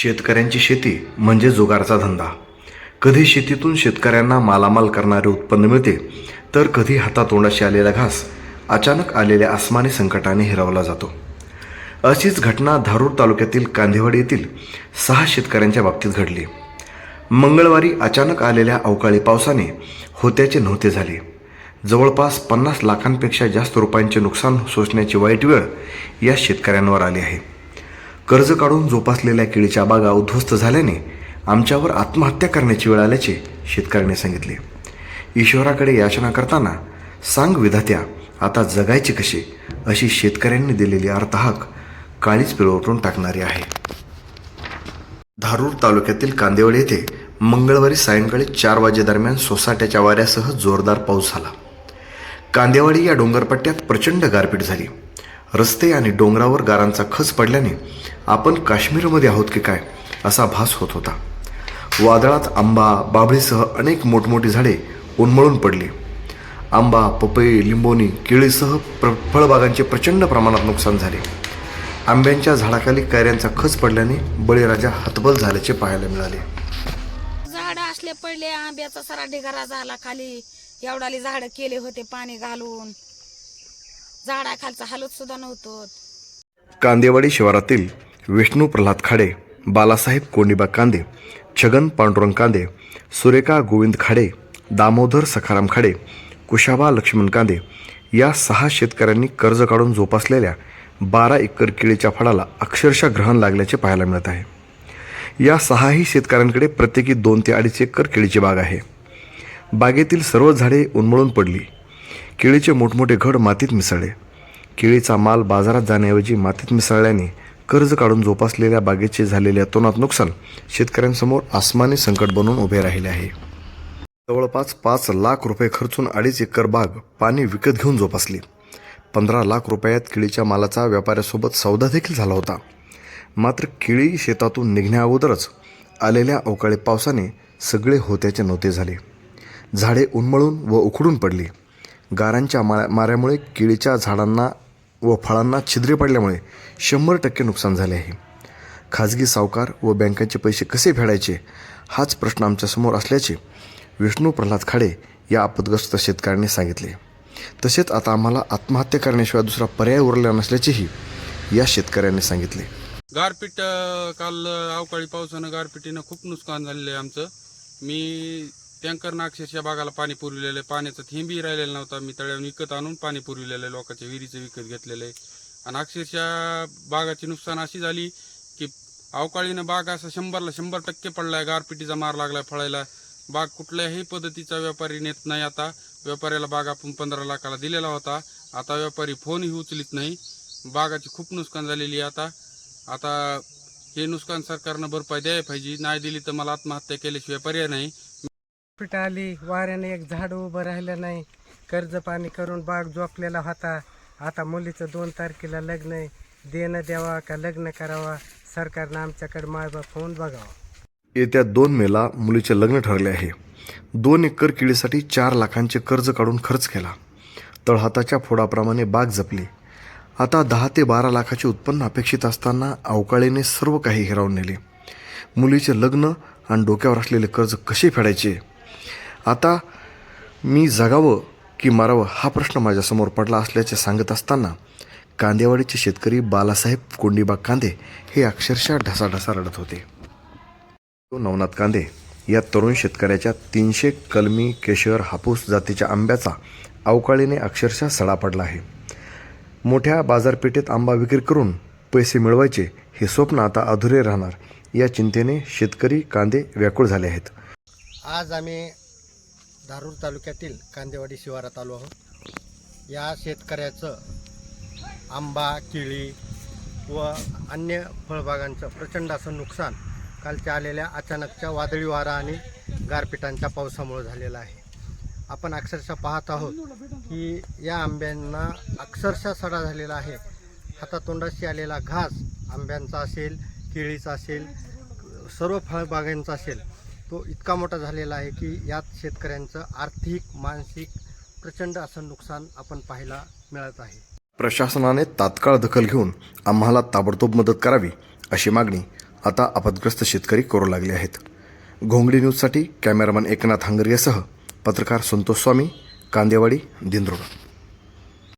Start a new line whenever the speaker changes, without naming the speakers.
शेतकऱ्यांची शेती म्हणजे जुगारचा धंदा. कधी शेतीतून शेतकऱ्यांना मालामाल करणारे उत्पन्न मिळते तर कधी हातातोंडाशी आलेला घास अचानक आलेल्या आसमानी संकटाने हिरावला जातो. अशीच घटना धारूर तालुक्यातील कांदेवाडी येथील सहा शेतकऱ्यांच्या बाबतीत घडली. मंगळवारी अचानक आलेल्या अवकाळी पावसाने होत्याचे नव्हते झाले. जवळपास पन्नास लाखांपेक्षा जास्त रुपयांचे नुकसान सोसण्याची वाईट वेळ या शेतकऱ्यांवर आली आहे. कर्ज काढून जोपासलेल्या केळीच्या बागा उद्ध्वस्त झाल्याने आमच्यावर आत्महत्या करण्याची वेळ आल्याचे शेतकऱ्याने सांगितले. ईश्वराकडे याचना करताना सांग विधात्या आता जगायचे कसे? अशी शेतकऱ्यांनी दिलेली अर्थहाक काळीच पिळवटून टाकणारी आहे. धारूर तालुक्यातील कांदेवळ येथे मंगळवारी सायंकाळी चार वाजेदरम्यान सोसाट्याच्या वाऱ्यासह जोरदार पाऊस झाला. कांदेवाडी या डोंगरपट्ट्यात प्रचंड गारपीट झाली. रस्ते आणि डोंगरावर गारांचा खच पडल्याने आपण काश्मीरमध्ये आहोत की काय असा भास होत होता. वादळात आंबा बाभळीसह अनेक मोठमोठी झाडे उन्मळून पडली. आंबा पपई लिंबोनी केळीसह प्र फळबागांचे प्रचंड प्रमाणात नुकसान झाले. आंब्यांच्या झाडाखाली कैऱ्यांचा खच पडल्याने बळीराजा हतबल झाल्याचे पाहायला मिळाले.
झाड असले पडले आंब्याचा सारा ढिगारा झाला खाली. एवढाली झाड केले होते पाणी घालून. झाडाखालचा हालत सुद्धा नव्हतो
कांदेवाडी शिवारातील विष्णू प्रल्हाद खाडे बालासाहेब कोंडिबा कांदे छगन पांडुरंग कांदे सुरेखा गोविंद खाडे दामोदर सखाराम खाडे कुशाबा लक्ष्मण कांदे या सहा शेतकऱ्यांनी कर्ज काढून जोपासलेल्या बारा एकर केळीच्या फळाला अक्षरशः ग्रहण लागल्याचे पाहायला मिळत आहे. या सहाही शेतकऱ्यांकडे प्रत्येकी दोन ते अडीच एकर केळीची बाग आहे. बागेतील सर्व झाडे उन्मळून पडली. केळीचे मोठमोठे घड मातीत मिसळले. केळीचा माल बाजारात जाण्याऐवजी मातीत मिसळल्याने कर्ज काढून जोपासलेल्या बागेचे झालेले अतोनात नुकसान शेतकऱ्यांसमोर आसमानी संकट बनून उभे राहिले आहे. जवळपास पाच लाख रुपये खर्चून अडीच एकर बाग पाणी विकत घेऊन जोपासली. पंधरा लाख रुपयात केळीच्या मालाचा व्यापाऱ्यासोबत सौदा देखील झाला होता. मात्र केळी शेतातून निघण्याअगोदरच आलेल्या अवकाळी पावसाने सगळे होत्याचे नव्हते झाले. झाडे उन्मळून व उखडून पडली. गारांच्या मा माऱ्यामुळे केळीच्या झाडांना व फळांना छिद्रे पडल्यामुळे शंभर टक्के नुकसान झाले आहे. खाजगी सावकार व बँकांचे पैसे कसे फेडायचे? हाच प्रश्न आमच्यासमोर असल्याचे विष्णू प्रल्हाद खाडे या आपदग्रस्त शेतकऱ्यांनी सांगितले. तसेच आता आम्हाला आत्महत्या करण्याशिवाय दुसरा पर्याय उरला नसल्याचेही या शेतकऱ्यांनी सांगितले.
गारपीट काल अवकाळी पावसानं गारपिटीनं खूप नुकसान झालेलं आहे आमचं. मी टँकरनं अक्षरशः बागाला पाणी पुरविलेलं आहे. पाण्याचा थेंबही राहिलेला नव्हता. मी तळ्यावर विकत आणून पाणी पुरविलेलं आहे. लोकांच्या विहिरीचं विकत घेतलेलं आहे. आणि अक्षरशः बागाची नुकसान अशी झाली की अवकाळीनं बाग असा शंभरला शंभर टक्के पडलाय. गारपिटीचा मार लागलाय फळायला. बाग कुठल्याही पद्धतीचा व्यापारी नेत नाही आता. व्यापाऱ्याला बाग आपण पंधरा लाखाला दिलेला होता. आता व्यापारी फोनही उचलित नाही. बागाची खूप नुकसान झालेली आहे आता. आता हे नुकसान सरकारनं भरपाई द्यायला पाहिजे. नाही दिली तर मला आत्महत्या केल्याशिवाय पर्याय नाही.
पीठ आली वाऱ्याने एक झाड उभं राहिलं नाही. कर्ज पाणी करून बाग जोपलेला होता. आता मुलीचं दोन तारखेला लग्न आहे. देणं द्यावा का लग्न करावा? सरकारनं आमच्याकडे मायबाप होऊन बघावा.
येत्या दोन मेला मुलीचे लग्न ठरले आहे. दोन एकर किडीसाठी चार लाखांचे कर्ज काढून खर्च केला. तळहाताच्या फोडाप्रमाणे बाग जपली. आता दहा ते बारा लाखाचे उत्पन्न अपेक्षित असताना अवकाळीने सर्व काही हिरावून नेले. मुलीचे लग्न आणि डोक्यावर असलेले कर्ज कसे फेडायचे? आता मी जगावं की मारावं हा प्रश्न माझ्यासमोर पडला असल्याचे सांगत असताना कांदेवाडीचे शेतकरी बालासाहेब कोंडीबाग कांदे हे अक्षरशः ढसाढसा रडत होते. तो नवनाथ कांदे या तरुण शेतकऱ्याच्या तीनशे कलमी केशर हापूस जातीच्या आंब्याचा अवकाळीने अक्षरशः सडा पडला आहे. मोठ्या बाजारपेठेत आंबा विक्री करून पैसे मिळवायचे हे स्वप्न आता अधुरे राहणार या चिंतेने शेतकरी कांदे व्याकुळ झाले आहेत.
आज आम्ही धारूर तालुक्यातील कांदेवाडी शिवारात आलो आहोत. या शेतकऱ्याचं आंबा केळी व अन्य फळबागांचं प्रचंड असं नुकसान कालच्या आलेल्या अचानकच्या वादळी वारा आणि गारपिटांच्या पावसामुळे झालेलं आहे. आपण अक्षरशः पाहत आहोत की या आंब्यांना अक्षरशः सडा झालेला आहे. हातातोंडाशी आलेला घास आंब्यांचा असेल केळीचा असेल सर्व फळबागांचा असेल. तो इतका मोठा झालेला आहे की यात शेतकऱ्यांचं आर्थिक मानसिक प्रचंड असं नुकसान आपण पाहायला मिळत आहे.
प्रशासनाने तात्काळ दखल घेऊन आम्हाला ताबडतोब मदत करावी अशी मागणी आता आपदग्रस्त शेतकरी करू लागले आहेत. घोंगडी न्यूजसाठी कॅमेरामन एकनाथ हंगरियासह पत्रकार संतोष स्वामी कांदेवाडी दिंद्रोड